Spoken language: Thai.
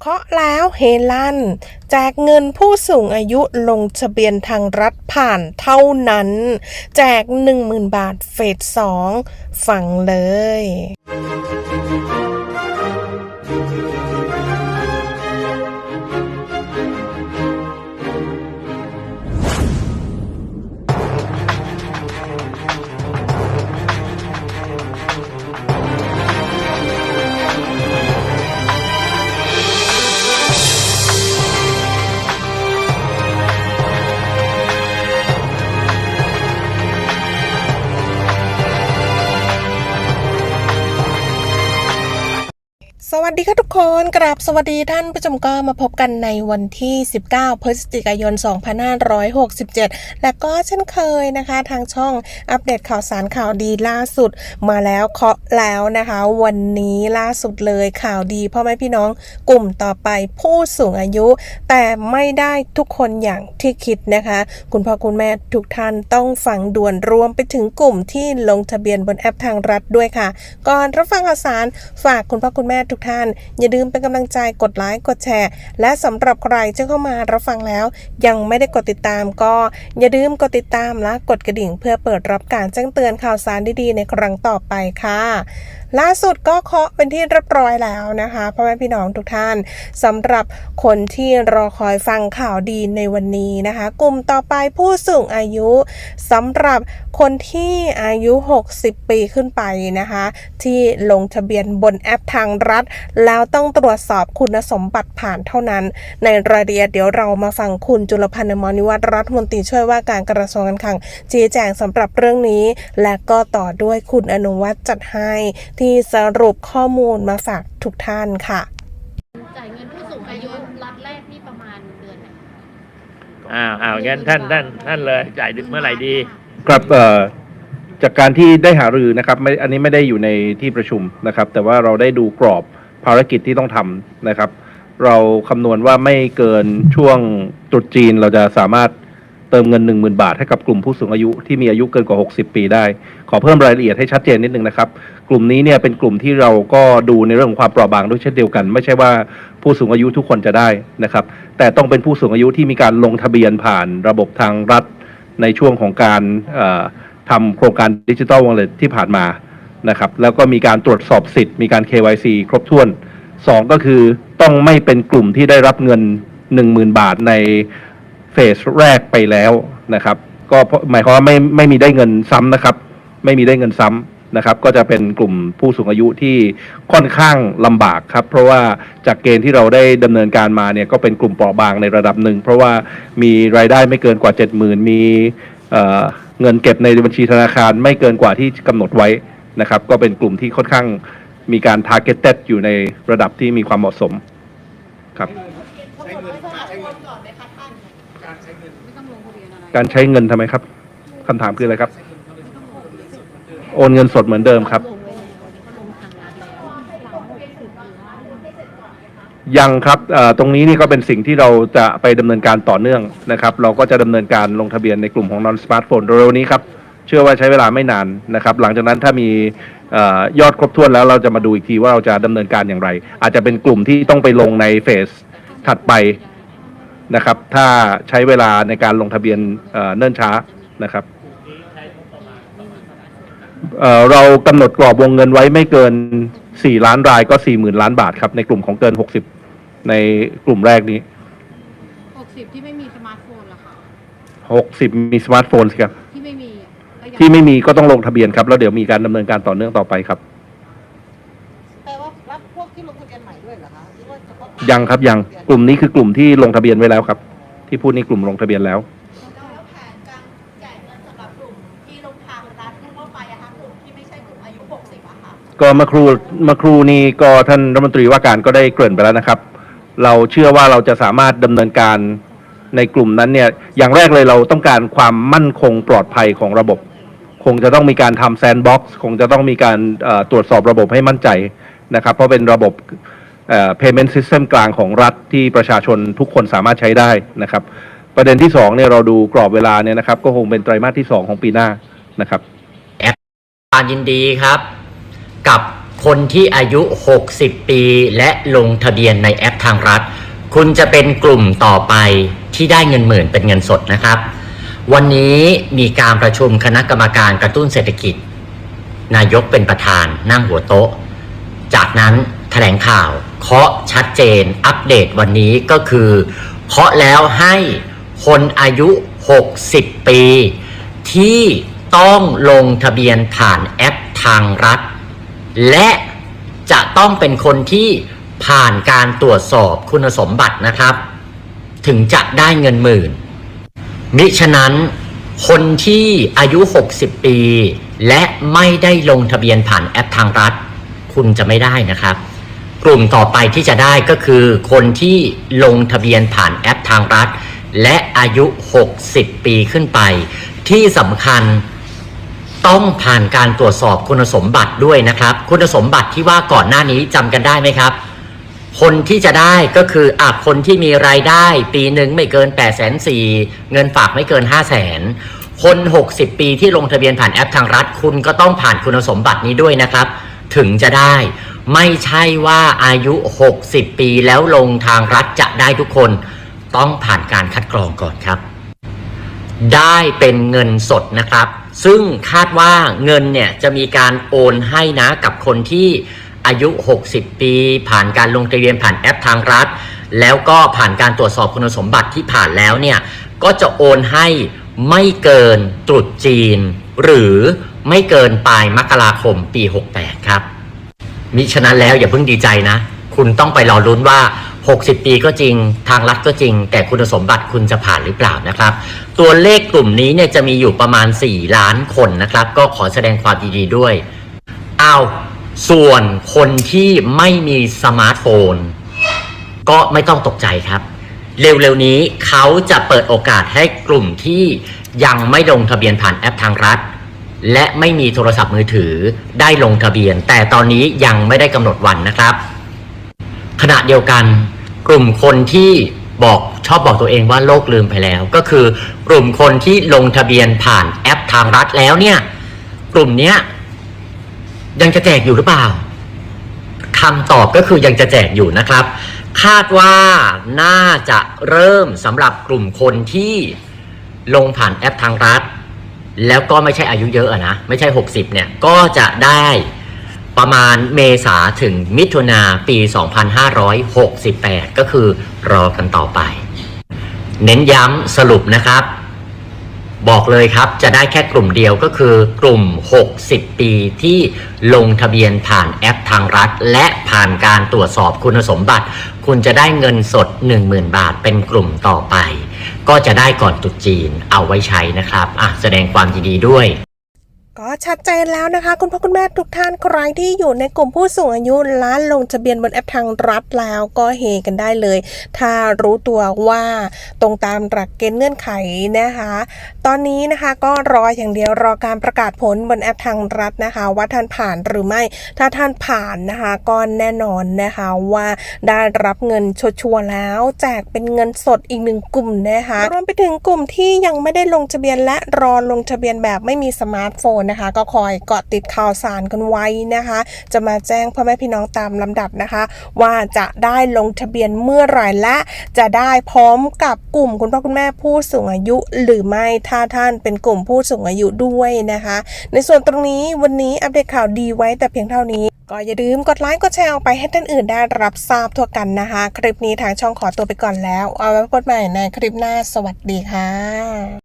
เคาะแล้วเฮลันแจกเงินผู้สูงอายุลงทะเบียนทางรัฐผ่านเท่านั้น แจก 10,000 บาทเฟส2ฟังเลย วัสดีค่ะทุกคนกราบสวัสดีท่านผู้ชมก็มาพบกันในวันที่ 19 พฤศจิกายน 2567 และก็เช่นเคยนะคะ ทางช่องอัปเดตข่าวสารข่าวดีล่าสุด มาแล้วเคาะแล้วนะคะ วันนี้ล่าสุดเลยข่าวดีพ่อแม่พี่น้องกลุ่มต่อไปผู้สูงอายุ แต่ไม่ได้ทุกคนอย่างที่คิดนะคะ คุณพ่อคุณแม่ทุกท่านต้องฟังด่วนรวมไปถึงกลุ่มที่ลงทะเบียนบนแอปทางรัฐด้วยค่ะ ก่อนรับฟังข่าวสารฝากคุณพ่อคุณแม่ทุกท่านอย่าลืมเป็นกำลังใจกดไลค์กดแชร์ และสำหรับใครที่เข้ามารับฟังแล้ว ยังไม่ได้กดติดตามก็ อย่าลืมกดติดตามและกดกระดิ่ง เพื่อเปิดรับการแจ้งเตือนข่าวสารดีๆ ในครั้งต่อไปค่ะ ล่าสุดก็เคาะเป็นที่เรียบร้อยแล้วนะคะพ่อแม่พี่น้องทุกท่านสำหรับคนที่รอคอยฟังข่าวดีในวันนี้นะคะ กลุ่มต่อไปผู้สูงอายุสำหรับคนที่อายุ 60 ปีขึ้นไปนะคะ ที่ลงทะเบียนบนแอปทางรัฐ แล้วต้องตรวจสอบคุณสมบัติผ่านเท่านั้น ในรายละเอียดเดี๋ยวเรามาฟังคุณจุลพันธ์มรนิวัฒน์รัฐมนตรีช่วยว่าการกระทรวงการคลังชี้แจงสำหรับเรื่องนี้ และก็ต่อด้วยคุณอนุวัฒน์จัดให้ที่สรุปข้อมูลมาฝากทุกท่านค่ะ จ่ายเงินผู้สูงอายุรัฐแรกนี่ประมาณเดือนไหนอ้าวอ้าวงั้นท่านท่านท่านเลยจ่ายเมื่อไหร่ดี ครับเอ่อจากการที่ได้หารือนะครับไม่อันนี้ไม่ได้อยู่ในที่ประชุมนะครับ แต่ว่าเราได้ดูกรอบภารกิจที่ต้องทำนะครับ เราคำนวณว่าไม่เกินช่วงตรุษจีนเราจะสามารถ เติมเงิน 1 0,000 บาทให้กับกลุ่มผู้สูงอายุที่มีอายุเกินกว่า 60 ปีได้ ขอเพิ่มรายละเอียดให้ชัดเจนนิดนึงนะครับ กลุ่มนี้เนี่ยเป็นกลุ่มที่เราก็ดูในเรื่องของความเปราะบางด้วยเช่นเดียวกัน ไม่ใช่ว่าผู้สูงอายุทุกคนจะได้นะครับ แต่ต้องเป็นผู้สูงอายุที่มีการลงทะเบียนผ่านระบบทางรัฐ ในช่วงของการทำโครงการดิจิทัลวอลเล็ตที่ผ่านมานะครับแล้วก็มีการตรวจสอบสิทธิ์ มีการ KYC ครบถ้วนสองก็คือต้องไม่เป็นกลุ่มที่ได้รับเงิน 10,000 บาทใน เฟสแรกไปแล้วนะครับ ก็หมายความว่าไม่ไม่มีได้เงินซ้ำนะครับ ไม่มีได้เงินซ้ำนะครับ ก็จะเป็นกลุ่มผู้สูงอายุที่ค่อนข้างลำบากครับ เพราะว่าจากเกณฑ์ที่เราได้ดำเนินการมาเนี่ยก็เป็นกลุ่มเปราะบางในระดับหนึ่ง เพราะว่ามีรายได้ไม่เกินกว่า 70,000 มีเอ่อเงินเก็บในบัญชีธนาคารไม่เกินกว่าที่กำหนดไว้นะครับ ก็เป็นกลุ่มที่ค่อนข้างมีการ targeted อยู่ในระดับที่มีความเหมาะสมครับ ไม่ต้องลงทะเบียนอะไร การใช้เงินทำไมครับคำถามคืออะไรครับ โอนเงินสดเหมือนเดิมครับ ยังครับตรงนี้นี่ก็เป็นสิ่งที่เราจะไปดำเนินการต่อเนื่องนะครับ เราก็จะดำเนินการลงทะเบียนในกลุ่มของ non smartphone เร็วๆนี้ครับเชื่อว่าใช้เวลาไม่นานนะครับ หลังจากนั้นถ้ามียอดครบถ้วนแล้วเราจะมาดูอีกทีว่าเราจะดำเนินการอย่างไร อาจจะเป็นกลุ่มที่ต้องไปลงในเฟสถัดไป นะครับ ถ้าใช้เวลาในการลงทะเบียนเอ่อเนิ่นช้านะครับเอ่อเรากำหนดกรอบวงเงินไว้ไม่เกิน 4 ล้านรายก็ 40,000 ล้านบาทครับ ในกลุ่มของเกิน 60 ในกลุ่มแรกนี้ 60 ที่ไม่มีสมาร์ทโฟนล่ะค่ะ60 มีสมาร์ทโฟนสิครับ ที่ไม่มีอะก็ยังที่ไม่มีก็ต้องลงทะเบียนครับ แล้วเดี๋ยวมีการดำเนินการต่อเนื่องต่อไปครับ ยังครับยังกลุ่มนี้คือกลุ่มที่ลงทะเบียนไว้แล้วครับ ที่พูดนี่กลุ่มลงทะเบียนแล้ว แล้วแผนการจ่ายเงินสำหรับกลุ่มที่ลงทางรัฐทั่วไปอะคะกลุ่มที่ไม่ใช่กลุ่มอายุ 60อะค่ะก็เมื่อครูเมื่อครูนี้ก็ท่านรัฐมนตรีว่าการก็ได้เกริ่นไปแล้วนะครับ เราเชื่อว่าเราจะสามารถดำเนินการในกลุ่มนั้นเนี่ยอย่างแรกเลยเราต้องการความมั่นคงปลอดภัยของระบบ คงจะต้องมีการทำแซนด์บ็อกซ์คงจะต้องมีการเอ่อตรวจสอบระบบให้มั่นใจนะครับ เพราะเป็นระบบเอ่อ payment system กลางของรัฐที่ประชาชนทุกคนสามารถใช้ได้นะครับ ประเด็นที่สองเนี่ยเราดูกรอบเวลาเนี่ยนะครับ ก็คงเป็นไตรมาสที่สองของปีหน้านะครับการยินดีครับ กับคนที่อายุ 60 ปีและลงทะเบียนในแอปทางรัฐ คุณจะเป็นกลุ่มต่อไปที่ได้เงินหมื่นเป็นเงินสดนะครับ วันนี้มีการประชุมคณะกรรมการกระตุ้นเศรษฐกิจ นายกเป็นประธานนั่งหัวโต๊ะ จากนั้น ถลงข่าวเคาะชัดเจนอัปเดตวันนี้ก็คือเคาะแล้วให้คนอายุ 60 ปี ที่ต้องลงทะเบียนผ่านแอปทางรัฐ และจะต้องเป็นคนที่ผ่านการตรวจสอบคุณสมบัตินะครับ ถึงจะได้เงินหมื่น มิฉะนั้นคนที่อายุ 60 ปี และไม่ได้ลงทะเบียนผ่านแอปทางรัฐ คุณจะไม่ได้นะครับ กลุ่มต่อไปที่จะได้ก็คือคนที่ลงทะเบียนผ่านแอปทางรัฐ และอายุ 60 ปีขึ้นไป ที่สำคัญต้องผ่านการตรวจสอบคุณสมบัติด้วยนะครับ คุณสมบัติที่ว่าก่อนหน้านี้จำกันได้ไหมครับ คนที่จะได้ก็คืออะคนที่มีรายได้ปีหนึ่งไม่เกิน8ปดแสนสี่เงินฝากไม่เกิน 5 0 0แสนคน 60 ปีที่ลงทะเบียนผ่านแอปทางรัฐ คุณก็ต้องผ่านคุณสมบัตินี้ด้วยนะครับ ถึงจะได้ ไม่ใช่ว่าอายุ 60 ปีแล้วลงทางรัฐจะได้ทุกคน ต้องผ่านการคัดกรองก่อนครับ ได้เป็นเงินสดนะครับ ซึ่งคาดว่าเงินเนี่ยจะมีการโอนให้นะกับคนที่อายุ 60 ปี ผ่านการลงทะเบียนผ่านแอปทางรัฐ แล้วก็ผ่านการตรวจสอบคุณสมบัติที่ผ่านแล้วเนี่ย ก็จะโอนให้ไม่เกินตรุษจีน หรือไม่เกินปลายมกราคมปี 68 ครับ มิฉะนั้นแล้วอย่าเพิ่งดีใจนะ คุณต้องไปรอลุ้นว่า 60 ปีก็จริง ทางรัฐก็จริง แต่คุณสมบัติคุณจะผ่านหรือเปล่านะครับ ตัวเลขกลุ่มนี้เนี่ยจะมีอยู่ประมาณ 4 ล้านคนนะครับ ก็ขอแสดงความยินดีด้วยเอาส่วนคนที่ไม่มีสมาร์ทโฟน ก็ไม่ต้องตกใจครับ เร็วๆนี้เขาจะเปิดโอกาสให้กลุ่มที่ยังไม่ลงทะเบียนผ่านแอปทางรัฐ และไม่มีโทรศัพท์มือถือได้ลงทะเบียน แต่ตอนนี้ยังไม่ได้กำหนดวันนะครับ ขณะเดียวกัน กลุ่มคนที่บอกชอบบอกตัวเองว่าโลกลืมไปแล้ว ก็คือกลุ่มคนที่ลงทะเบียนผ่านแอปทางรัฐแล้วเนี่ย กลุ่มเนี้ยยังจะแจกอยู่หรือเปล่าคำตอบก็คือยังจะแจกอยู่นะครับ คาดว่าน่าจะเริ่มสำหรับกลุ่มคนที่ลงผ่านแอปทางรัฐ แล้วก็ไม่ใช่อายุเยอะนะ ไม่ใช่ 60 เนี่ย ก็จะได้ประมาณเมษาถึงมิถุนาปี 2568 ก็คือรอกันต่อไป เน้นย้ำสรุปนะครับ บอกเลยครับจะได้แค่กลุ่มเดียวก็คือกลุ่ม 60 ปีที่ลงทะเบียนผ่านแอปทางรัฐ และผ่านการตรวจสอบคุณสมบัติ คุณจะได้เงินสด 10,000 บาทเป็นกลุ่มต่อไป ก็จะได้ก่อนตุดจีนเอาไว้ใช้นะครับอะแสดงความยินดีด้วย ก็ชัดเจนแล้วนะคะ คุณพ่อคุณแม่ทุกท่านใครที่อยู่ในกลุ่มผู้สูงอายุล้านลงทะเบียนบนแอปทางรัฐแล้วก็เฮกันได้เลย ถ้ารู้ตัวว่าตรงตามหลักเกณฑ์เงื่อนไขนะคะ ตอนนี้นะคะก็รออย่างเดียวรอการประกาศผลบนแอปทางรัฐนะคะ ว่าท่านผ่านหรือไม่ ถ้าท่านผ่านนะคะก็แน่นอนนะคะว่าได้รับเงินชดชัวร์แล้วแจกเป็นเงินสดอีกหนึ่งกลุ่มนะคะรวมไปถึงกลุ่มที่ยังไม่ได้ลงทะเบียนและรอลงทะเบียนแบบไม่มีสมาร์ทโฟนนะคะ ก็คอยเกาะติดข่าวสารกันไว้นะคะ จะมาแจ้งพ่อแม่พี่น้องตามลำดับนะคะ ว่าจะได้ลงทะเบียนเมื่อไหร่และ จะได้พร้อมกับกลุ่มคุณพ่อคุณแม่ผู้สูงอายุ หรือไม่ถ้าท่านเป็นกลุ่มผู้สูงอายุด้วยนะคะ ในส่วนตรงนี้วันนี้อัปเดตข่าวดีไว้แต่เพียงเท่านี้ก็อย่าลืมกดไลค์กดแชร์ออกไปให้ท่านอื่นได้รับทราบทั่วกันนะคะ คลิปนี้ทางช่องขอตัวไปก่อนแล้ว เอาไว้พบกันใหม่ในคลิปหน้าสวัสดีค่ะ